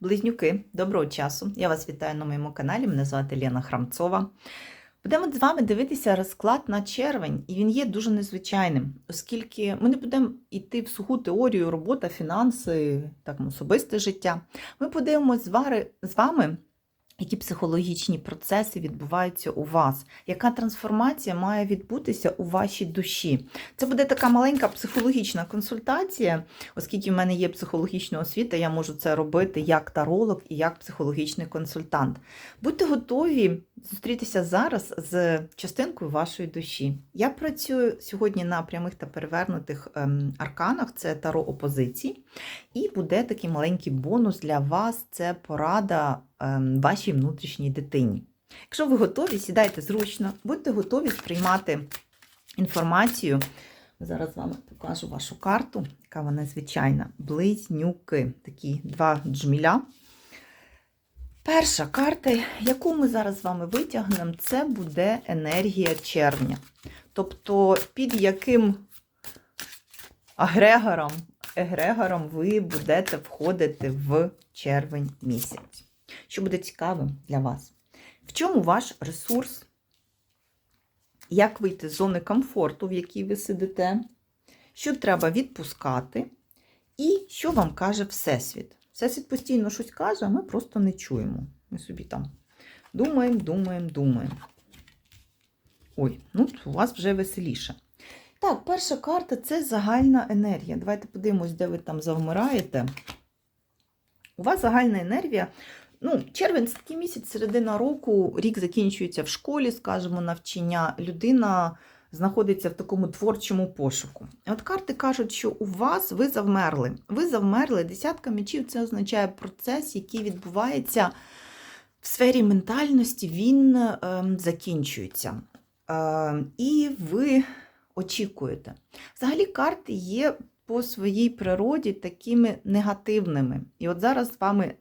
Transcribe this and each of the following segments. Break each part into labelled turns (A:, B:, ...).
A: Близнюки, доброго часу! Я вас вітаю на моєму каналі. Мене звати Лена Храмцова. Будемо з вами дивитися розклад на червень, і він є дуже незвичайним, оскільки ми не будемо йти в суху теорію, робота, фінанси, так особисте життя. Ми подивимось з вами, які психологічні процеси відбуваються у вас, яка трансформація має відбутися у вашій душі. Це буде така маленька психологічна консультація, оскільки в мене є психологічна освіта, я можу це робити як таролог і як психологічний консультант. Будьте готові зустрітися зараз з частинкою вашої душі. Я працюю сьогодні на прямих та перевернутих ем, арканах, це таро опозицій, і буде такий маленький бонус для вас це порада ем, вашій внутрішній дитині. Якщо ви готові, сідайте зручно, будьте готові сприймати інформацію. Зараз вам покажу вашу карту, яка вона звичайна. Близнюки, такі два джміля. Перша карта, яку ми зараз з вами витягнемо, це буде енергія червня. Тобто, під яким агрегором, егрегором ви будете входити в червень місяць. Що буде цікавим для вас? В чому ваш ресурс? Як вийти з зони комфорту, в якій ви сидите? Що треба відпускати? І що вам каже Всесвіт? Всесвіт постійно щось каже, а ми просто не чуємо. Ми собі там думаємо, думаємо, думаємо. Ой, ну у вас вже веселіше. Так, перша карта це загальна енергія. Давайте подивимось, де ви там завмираєте. У вас загальна енергія. Ну, червень це такий місяць, середина року, рік закінчується в школі, скажімо, навчання. Людина знаходиться в такому творчому пошуку. От карти кажуть, що у вас ви завмерли. Ви завмерли, десятка мечів це означає процес, який відбувається в сфері ментальності, він е, закінчується. Е, і ви очікуєте. Взагалі, карти є по своїй природі такими негативними. І от зараз з вами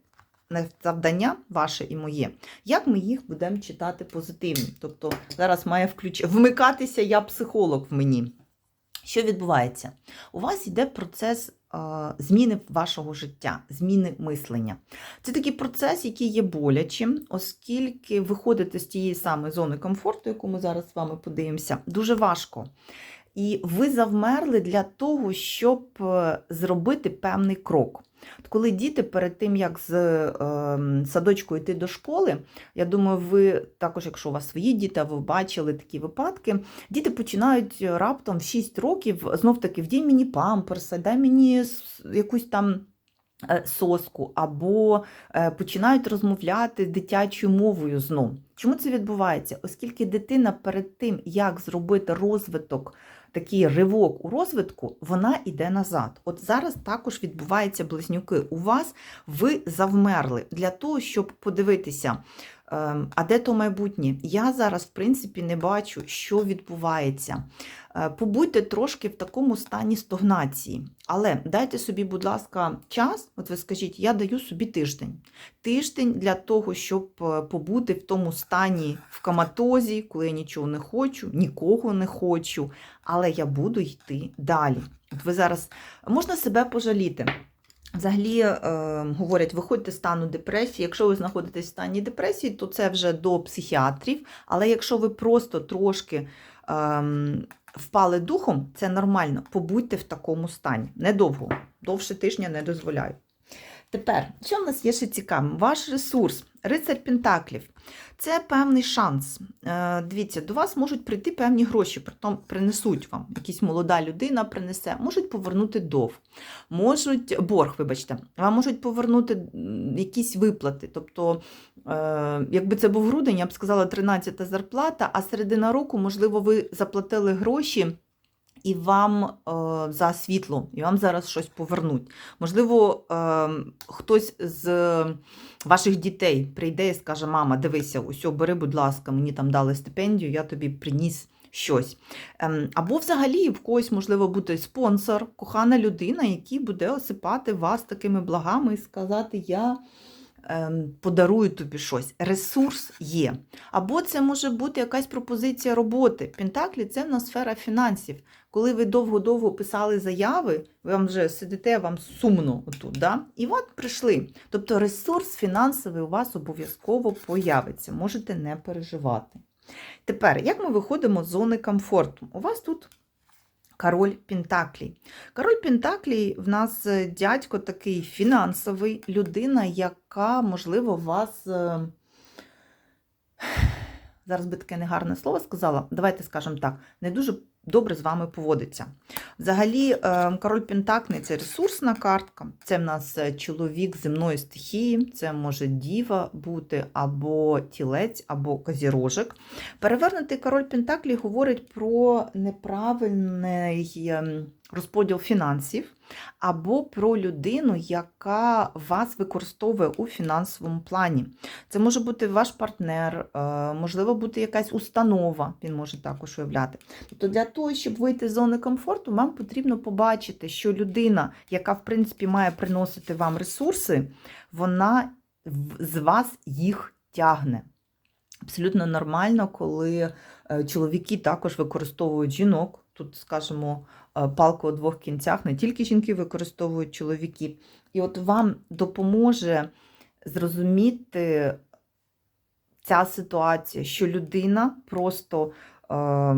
A: завдання ваше і моє, як ми їх будемо читати позитивно. Тобто зараз має включ... вмикатися я психолог в мені. Що відбувається? У вас йде процес зміни вашого життя, зміни мислення. Це такий процес, який є болячим, оскільки виходити з тієї самої зони комфорту, яку ми зараз з вами подивимося, дуже важко. І ви завмерли для того, щоб е, зробити певний крок. От Коли діти перед тим, як з е, садочку йти до школи, я думаю, ви також, якщо у вас свої діти, ви бачили такі випадки, діти починають раптом в 6 років знов-таки вдій мені памперса, дай мені якусь там е, соску, або е, починають розмовляти дитячою мовою знов. Чому це відбувається? Оскільки дитина перед тим, як зробити розвиток, такий ривок у розвитку, вона йде назад. От зараз також відбуваються близнюки. У вас ви завмерли для того, щоб подивитися, а де то майбутнє? Я зараз, в принципі, не бачу, що відбувається. Е, Побудьте трошки в такому стані стогнації. Але дайте собі, будь ласка, час. От ви скажіть, я даю собі тиждень. Тиждень для того, щоб е, побути в тому стані в коматозі, коли я нічого не хочу, нікого не хочу, але я буду йти далі. От ви зараз можна себе пожаліти. Взагалі е, говорять, виходьте з стану депресії. Якщо ви знаходитесь в стані депресії, то це вже до психіатрів. Але якщо ви просто трошки е, впали духом, це нормально. Побудьте в такому стані. Недовго, довше тижня не дозволяю. Тепер, що в нас є ще цікавим? Ваш ресурс, рицар Пентаклів, це певний шанс. Е, дивіться, до вас можуть прийти певні гроші, притом принесуть вам. Якась молода людина принесе, можуть повернути дов, можуть борг, вибачте, вам можуть повернути якісь виплати. Тобто, е, якби це був грудень, я б сказала 13 зарплата, а середина року, можливо, ви заплатили гроші. І вам е, за світло, і вам зараз щось повернуть. Можливо, е, хтось з ваших дітей прийде і скаже: Мама, дивися, ось, бери, будь ласка, мені там дали стипендію, я тобі приніс щось. Ем, або взагалі в когось, можливо, бути спонсор, кохана людина, який буде осипати вас такими благами і сказати: Я подарують тобі щось. Ресурс є. Або це може бути якась пропозиція роботи. Пентаклі це в нас сфера фінансів. Коли ви довго-довго писали заяви, ви вам вже сидите, вам сумно отут, да? і от прийшли. Тобто ресурс фінансовий у вас обов'язково появиться, можете не переживати. Тепер, як ми виходимо з зони комфорту? У вас тут король Пентаклій. Король Пентаклій в нас е, дядько такий фінансовий, людина, яка, можливо, вас. е, Зараз би таке негарне слово сказала. Давайте скажемо так, не дуже добре з вами поводиться. Взагалі, е, король Пентаклей це ресурсна картка. Це в нас е, чоловік земної стихії, це може діва бути або тілець, або козірожик. Перевернутий король Пентаклі говорить про неправильний ем, розподіл фінансів, або про людину, яка вас використовує у фінансовому плані. Це може бути ваш партнер, е, можливо, бути якась установа, він може також уявляти. Тобто для того, щоб вийти з зони комфорту, вам потрібно побачити, що людина, яка, в принципі, має приносити вам ресурси, вона з вас їх тягне. Абсолютно нормально, коли е, чоловіки також використовують жінок. Тут, скажімо, е, палка у двох кінцях, не тільки жінки використовують чоловіки. І от вам допоможе зрозуміти ця ситуація, що людина просто е,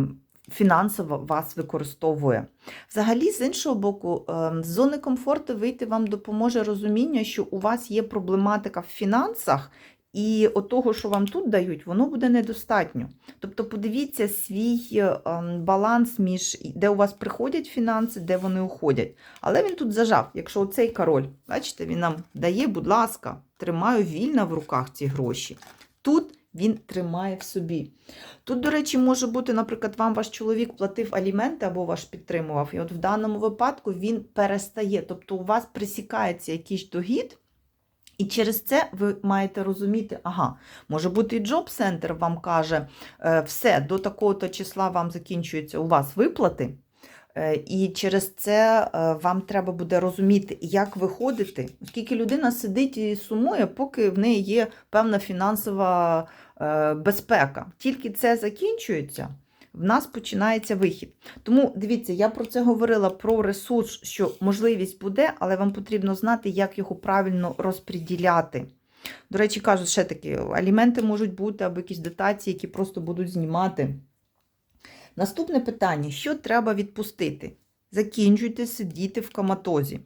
A: фінансово вас використовує. Взагалі, з іншого боку, е, з зони комфорту вийти вам допоможе розуміння, що у вас є проблематика в фінансах, і от того, що вам тут дають, воно буде недостатньо. Тобто подивіться свій ем, баланс між де у вас приходять фінанси, де вони уходять. Але він тут зажав. Якщо цей король, бачите, він нам дає, будь ласка, тримаю вільно в руках ці гроші. Тут він тримає в собі. Тут, до речі, може бути, наприклад, вам ваш чоловік платив аліменти або ваш підтримував, і от в даному випадку він перестає. Тобто у вас присікається якийсь догід, і через це ви маєте розуміти, ага, може бути і джоб-центр вам каже, е, все, до такого-то числа вам закінчуються у вас виплати. Е, І через це е, вам треба буде розуміти, як виходити, оскільки людина сидить і сумує, поки в неї є певна фінансова безпека. Тільки це закінчується, в нас починається вихід. Тому дивіться, я про це говорила про ресурс, що можливість буде, але вам потрібно знати, як його правильно розподіляти. До речі, кажуть, ще таки, аліменти можуть бути або якісь дотації, які просто будуть знімати. Наступне питання: що треба відпустити? Закінчуйте сидіти в коматозі.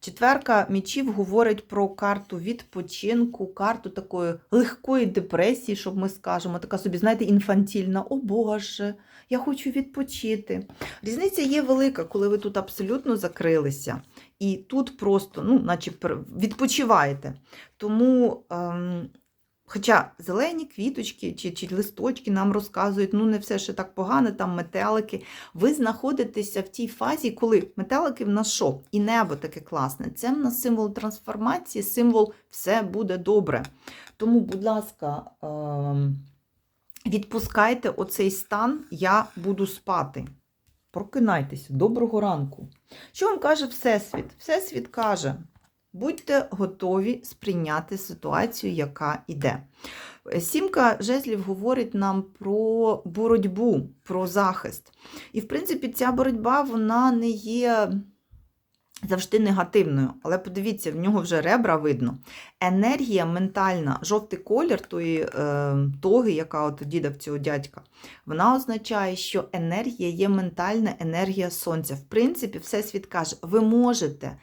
A: Четверка мічів говорить про карту відпочинку, карту такої легкої депресії, щоб ми скажемо, така собі, знаєте, інфантільна. О Боже, я хочу відпочити. Різниця є велика, коли ви тут абсолютно закрилися. І тут просто, ну, наче відпочиваєте. Тому. Ем, Хоча зелені квіточки чи, чи листочки нам розказують, ну не все ще так погано, там метелики. Ви знаходитеся в тій фазі, коли метелики в нас що? І небо таке класне. Це в нас символ трансформації, символ все буде добре. Тому, будь ласка, ем, відпускайте оцей стан, я буду спати. Прокинайтеся, доброго ранку. Що вам каже Всесвіт? Всесвіт каже. Будьте готові сприйняти ситуацію, яка йде. Сімка жезлів говорить нам про боротьбу, про захист. І, в принципі, ця боротьба вона не є завжди негативною. Але подивіться, в нього вже ребра видно. Енергія ментальна, жовтий колір тої е, тоги, яка от діда в цього дядька, вона означає, що енергія є ментальна енергія сонця. В принципі, Всесвіт каже, ви можете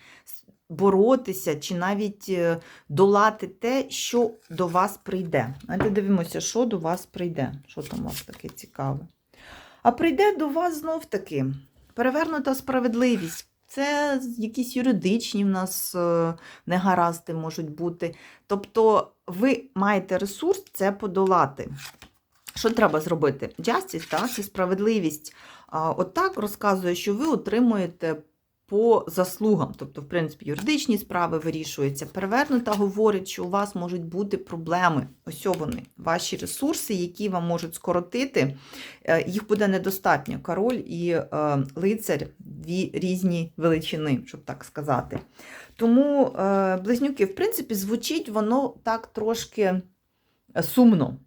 A: боротися чи навіть е, долати те, що до вас прийде. Давайте дивимося, що до вас прийде. Що там у вас таке цікаве? А прийде до вас знов таки перевернута справедливість. Це якісь юридичні в нас е, негаразди можуть бути. Тобто ви маєте ресурс це подолати. Що треба зробити? Justice, так, це справедливість. Отак розказує, що ви отримуєте по заслугам. Тобто, в принципі, юридичні справи вирішуються. Перевернута говорить, що у вас можуть бути проблеми. Ось вони, ваші ресурси, які вам можуть скоротити, е, їх буде недостатньо. Король і е, лицар дві різні величини, щоб так сказати. Тому, е, близнюки, в принципі, звучить воно так трошки сумно,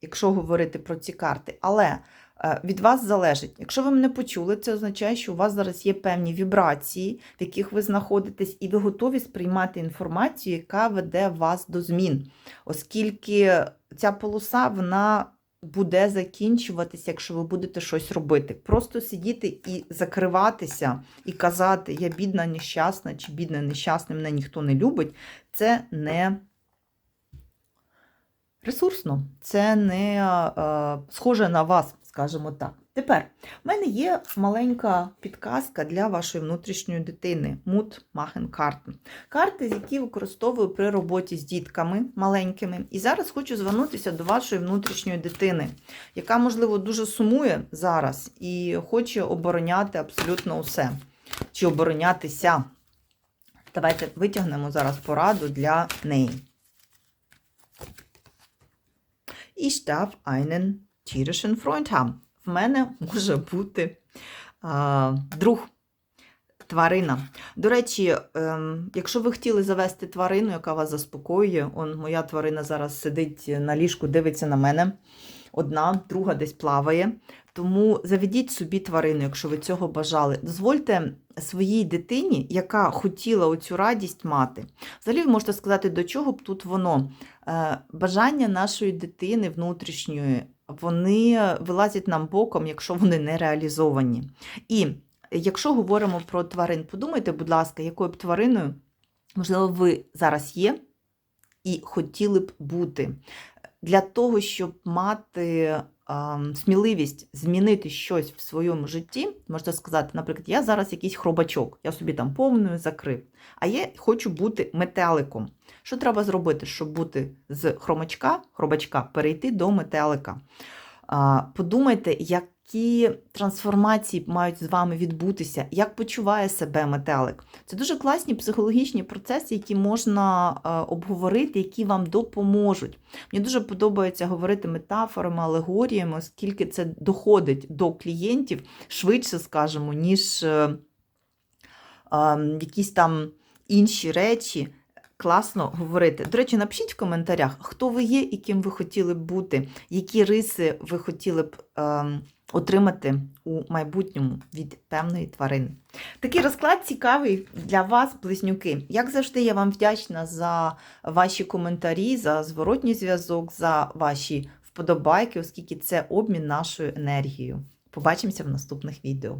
A: якщо говорити про ці карти. Але від вас залежить. Якщо ви мене почули, це означає, що у вас зараз є певні вібрації, в яких ви знаходитесь, і ви готові сприймати інформацію, яка веде вас до змін. Оскільки ця полоса, вона. Буде закінчуватися, якщо ви будете щось робити. Просто сидіти і закриватися, і казати, я бідна, нещасна, чи бідна, нещасна, мене ніхто не любить, це не ресурсно, це не е, схоже на вас, скажімо так. Тепер в мене є маленька підказка для вашої внутрішньої дитини Мут Махен Картен. Карти, які використовую при роботі з дітками маленькими. І зараз хочу звернутися до вашої внутрішньої дитини, яка, можливо, дуже сумує зараз і хоче обороняти абсолютно усе. Чи оборонятися. Давайте витягнемо зараз пораду для неї. Ich darf einen tierischen Freund. В мене може бути а, друг, тварина. До речі, ем, якщо ви хотіли завести тварину, яка вас заспокоює, он, моя тварина зараз сидить на ліжку, дивиться на мене. Одна, друга десь плаває. Тому заведіть собі тварину, якщо ви цього бажали. Дозвольте своїй дитині, яка хотіла оцю радість мати. Взагалі, ви можете сказати, до чого б тут воно. Е, Бажання нашої дитини внутрішньої, вони вилазять нам боком, якщо вони не реалізовані. І якщо говоримо про тварин, подумайте, будь ласка, якою б твариною, можливо, ви зараз є і хотіли б бути. Для того, щоб мати сміливість змінити щось в своєму житті, можна сказати, наприклад, я зараз якийсь хробачок, я собі там повною закрив, а я хочу бути метеликом. Що треба зробити, щоб бути з хромачка, хробачка, перейти до метелика? Подумайте, Подумайте, які трансформації мають з вами відбутися, як почуває себе метелик. Це дуже класні психологічні процеси, які можна е, обговорити, які вам допоможуть. Мені дуже подобається говорити метафорами, алегоріями, оскільки це доходить до клієнтів швидше, скажімо, ніж е, е, якісь там інші речі. Класно говорити. До речі, напишіть в коментарях, хто ви є і ким ви хотіли б бути, які риси ви хотіли б е, отримати у майбутньому від певної тварини. Такий розклад цікавий для вас, близнюки. Як завжди, я вам вдячна за ваші коментарі, за зворотній зв'язок, за ваші вподобайки, оскільки це обмін нашою енергією. Побачимося в наступних відео.